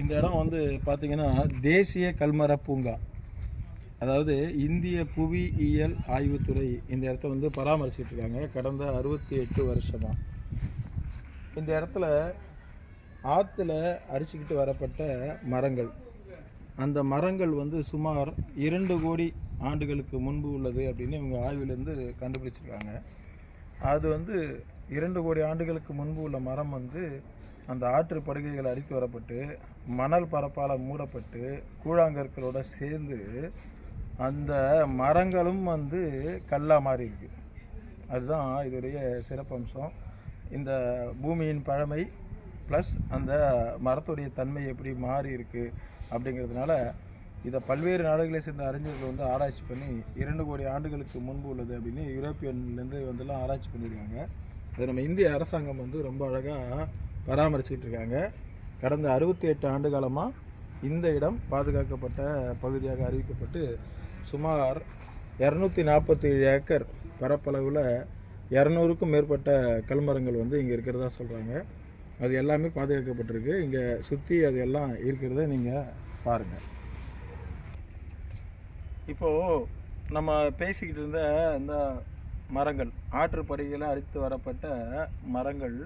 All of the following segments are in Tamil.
இந்த இடம் வந்து பார்த்திங்கன்னா தேசிய கல்மர பூங்கா. அதாவது இந்திய புவியியல் ஆய்வுத்துறை இந்த இடத்த வந்து பராமரிச்சுட்டு இருக்காங்க. கடந்த அறுபத்தி எட்டு வருஷமாக இந்த இடத்துல ஆற்றுல அடிச்சுக்கிட்டு வரப்பட்ட மரங்கள். அந்த மரங்கள் வந்து சுமார் இரண்டு கோடி ஆண்டுகளுக்கு முன்பு உள்ளது அப்படின்னு இவங்க ஆய்விலேருந்து கண்டுபிடிச்சிருக்காங்க. அது வந்து இரண்டு கோடி ஆண்டுகளுக்கு முன்பு உள்ள மரம் வந்து அந்த ஆற்று படுகைகள் அரித்து வரப்பட்டு மணல் பரப்பால் மூடப்பட்டு கூழாங்கற்களோட சேர்ந்து அந்த மரங்களும் வந்து கல்லாக மாறி இருக்கு. அதுதான் இதோடைய சிறப்பம்சம். இந்த பூமியின் பழமை ப்ளஸ் அந்த மரத்துடைய தன்மை எப்படி மாறி இருக்கு அப்படிங்கிறதுனால இதை பல்வேறு நாடுகளை சேர்ந்த அறிஞர்கள் வந்து ஆராய்ச்சி பண்ணி இரண்டு கோடி ஆண்டுகளுக்கு முன்பு உள்ளது அப்படின்னு யூரோப்பியன்லேருந்து வந்துலாம் ஆராய்ச்சி பண்ணியிருக்காங்க. அதை நம்ம இந்திய அரசாங்கம் வந்து ரொம்ப அழகாக பராமரிச்சுக்கிட்டு இருக்காங்க கடந்த அறுபத்தி எட்டு ஆண்டு காலமாக இந்த இடம் பாதுகாக்கப்பட்ட பகுதியாக அறிவிக்கப்பட்டு சுமார் இரநூத்தி நாற்பத்தி ஏழு ஏக்கர் பரப்பளவில் இரநூறுக்கும் மேற்பட்ட கல்மரங்கள் வந்து இங்கே இருக்கிறதா சொல்கிறாங்க அது எல்லாமே பாதுகாக்கப்பட்டிருக்கு. இங்கே சுற்றி அது எல்லாம் இருக்கிறத நீங்கள் பாருங்கள் இப்போது நம்ம பேசிக்கிட்டு இருந்த இந்த மரங்கள் ஆற்றுப்படுகையில் அடித்து வரப்பட்ட மரங்கள்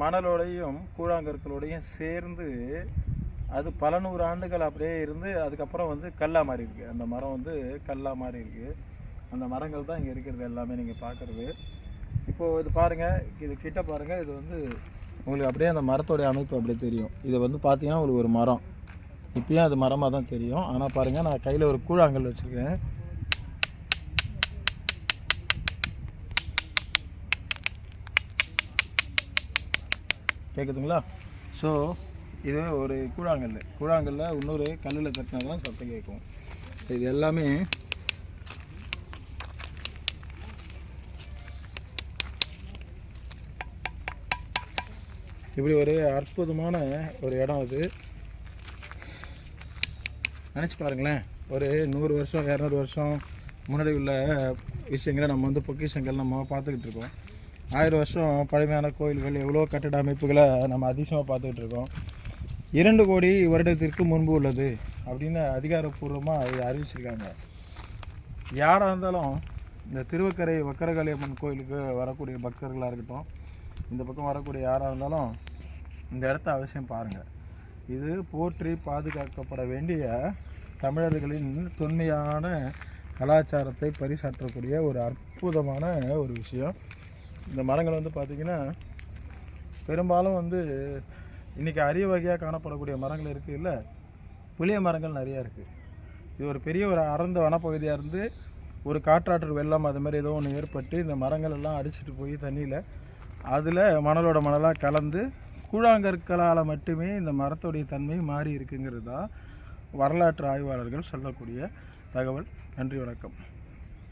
மணலோடையும் கூழாங்கற்களோடையும் சேர்ந்து அது பல நூறு ஆண்டுகள் அப்படியே இருந்து அதுக்கப்புறம் வந்து கல்லா மாறி இருக்குது அந்த மரம் வந்து கல்லா மாறி இருக்குது அந்த மரங்கள் தான் இங்கே இருக்கிறது எல்லாமே நீங்கள் பார்க்குறது. இப்போது இது பாருங்கள் இது கிட்ட பாருங்கள் இது வந்து உங்களுக்கு அப்படியே அந்த மரத்தோடைய அமைப்பு அப்படியே தெரியும். இது வந்து பார்த்தீங்கன்னா உங்களுக்கு ஒரு மரம். இப்பயும் அது மரமாக தான் தெரியும். ஆனால் பாருங்கள் நான் கையில் ஒரு கூழாங்கல் வச்சுருக்கேன். கேட்குதுங்களா ஸோ இது ஒரு கூழாங்கல். கூழாங்கல்ல இன்னொரு கல்லில் தட்டினா தான் சத்தம் கேட்கும். இது எல்லாமே இப்படி ஒரு அற்புதமான ஒரு இடம் அது. நினச்சி பாருங்களேன். ஒரு நூறு வருஷம் இரநூறு வருஷம் முன்னாடி உள்ள விஷயங்களை நம்ம வந்து பொக்கிஷங்கள் நம்ம பார்த்துக்கிட்டு இருக்கோம். ஆயிரம் வருஷம் பழமையான கோயில்கள் எவ்வளோ கட்டட அமைப்புகளை நம்ம அதிசயமாக பார்த்துக்கிட்டு இருக்கோம். இரண்டு கோடி வருடத்திற்கு முன்பு உள்ளது அப்படின்னு அதிகாரப்பூர்வமாக அதை அறிவிச்சிருக்காங்க. யாராக இருந்தாலும் இந்த திருவக்கரை வக்கரகாளியம்மன் கோயிலுக்கு வரக்கூடிய பக்தர்களாக இருக்கட்டும் இந்த பக்கம் வரக்கூடிய யாராக இருந்தாலும் இந்த இடத்த அவசியம் பாருங்கள் இது போற்றி பாதுகாக்கப்பட வேண்டிய தமிழர்களின் தொன்மையான கலாச்சாரத்தை பரிசாற்றக்கூடிய ஒரு அற்புதமான ஒரு விஷயம். இந்த மரங்கள் வந்து பார்த்திங்கன்னா பெரும்பாலும் வந்து இன்றைக்கி அரிய வகையாக காணப்படக்கூடிய மரங்கள் இருக்குது இல்லை? புளிய மரங்கள் நிறையா இருக்குது இது ஒரு பெரிய ஒரு அறந்த வனப்பகுதியாக இருந்து ஒரு காற்றாற்று வெள்ளம் அது மாதிரி ஏதோ ஒன்று ஏற்பட்டு இந்த மரங்கள் எல்லாம் அடிச்சுட்டு போய் தண்ணியில் அதில் மணலோட மணலாக கலந்து கூழாங்கற்களால் மட்டுமே இந்த மரத்துடைய தன்மை மாறி இருக்குங்கிறது தான் வரலாற்று ஆய்வாளர்கள் சொல்லக்கூடிய தகவல். நன்றி வணக்கம்.